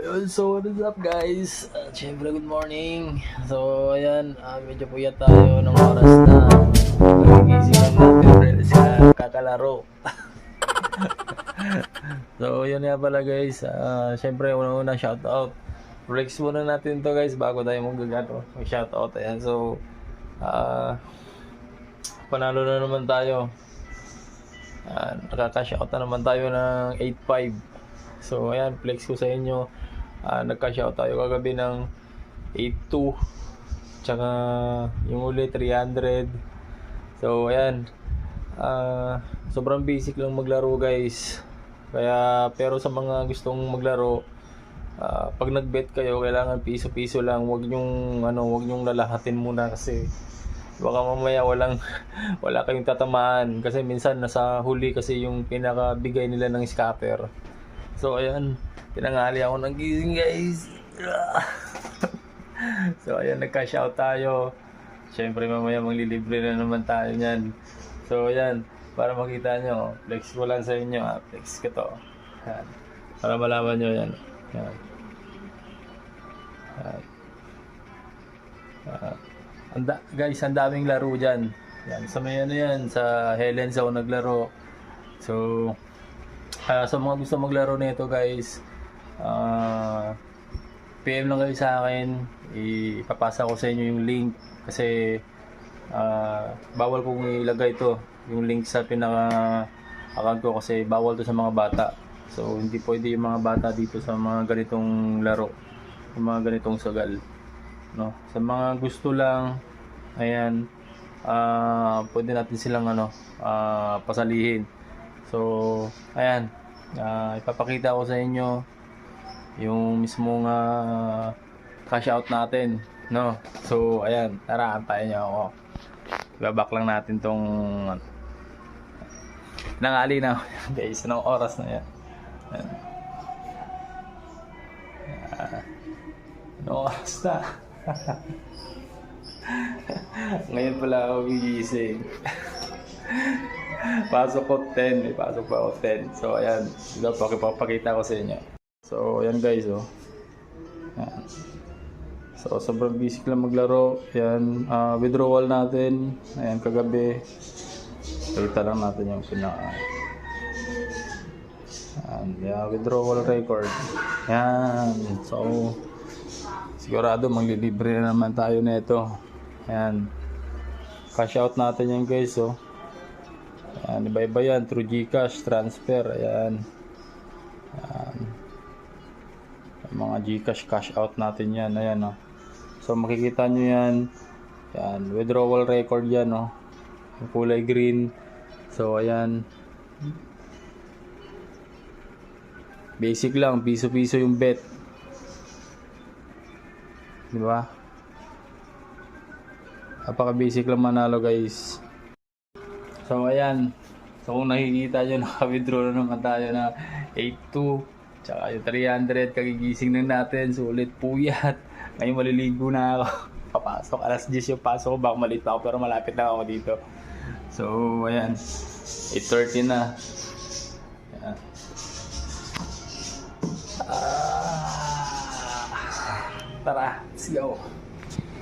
Ayun, so what is up guys? Uh, Siyempre good morning. So ayan, uh, medyo puyat tayo ng oras na nagigising natin dahil sila kakalaro. so yun nga pala guys, uh, siyempre una-una shout out. Flex muna natin to guys bago tayo magagato. Mag shout out ayan. So uh, panalo na naman tayo. Uh, nakaka-shout na naman tayo ng 8.5. So ayan, flex ko sa inyo. Ah, nagka-shout tayo kagabi ng 82 tsaka yung uli 300 so ayan. Ah, sobrang basic lang maglaro guys. Kaya pero sa mga gustong maglaro ah, pag nag-bet kayo kailangan piso-piso lang. Wag nyong ano wag nyong lalahatin muna kasi baka mamaya walang wala kayong tatamaan. Kasi minsan nasa huli kasi yung pinakabigay nila ng scammer So ayan, tinangali ako ng gising guys. so ayan, nagka-cash out tayo. Siyempre mamaya maglilibre na naman tayo niyan. So ayan, para makita nyo, flex ko lang sa inyo ha. Flex ko to. Ayan. Para malaman nyo yan. Ayan. Ayan. Ah, anda, guys, ang daming laro dyan. Yan, sa may ano yan, sa Helen's ako naglaro. So, Ah, sa mga gusto maglaro nito guys, ah, PM lang kayo sa akin. Ipapasa ko sa inyo yung link kasi ah, bawal kong ilagay ito yung link sa pinaka account ko kasi bawal to sa mga bata. So hindi pwede yung mga bata dito sa mga ganitong laro, yung mga ganitong sagal. No? Sa mga gusto lang, ayan, ah pwede natin silang ano, ah, pasalihin. So, ayan. ah, ipapakita ko sa inyo yung mismong uh, cash out natin. No? So, ayan. Tara, antayin niyo ako. Ibabak lang natin tong nangali na guys. Anong oras na yan? Anong oras na? Ngayon pala ako gigising. pasok ko 10, may pasok pa ako 10. So, ayan. Ito, pakipapakita ko sa inyo. So, ayan guys, oh. Ayan. So, sobrang basic lang maglaro. Ayan, ah, withdrawal natin. Ayan, kagabi. Kita lang natin yung pinaka... Ayan, yeah, withdrawal record. Ayan. So, sigurado maglilibre na naman tayo nito. Ayan. Cash out natin yan guys, oh. Ayan, iba-iba yan. Through Gcash, transfer. Ayan. Ayan. Mga Gcash cash out natin yan. Ayan, oh. So, makikita nyo yan. Ayan. Withdrawal record yan, oh. Yung kulay green. So, ayan. Basic lang. Piso-piso yung bet. Di ba? Napaka-basic lang manalo, guys. So ayan. So kung nakikita nyo, naka-withdraw na naman tayo na 82. Tsaka yung 300, kagigising na natin. Sulit puyat. Ngayon maliligo na ako. Papasok. Alas 10 yung pasok ko. Baka malit pa ako pero malapit na ako dito. So ayan. 8.30 na. Ah, tara, let's go.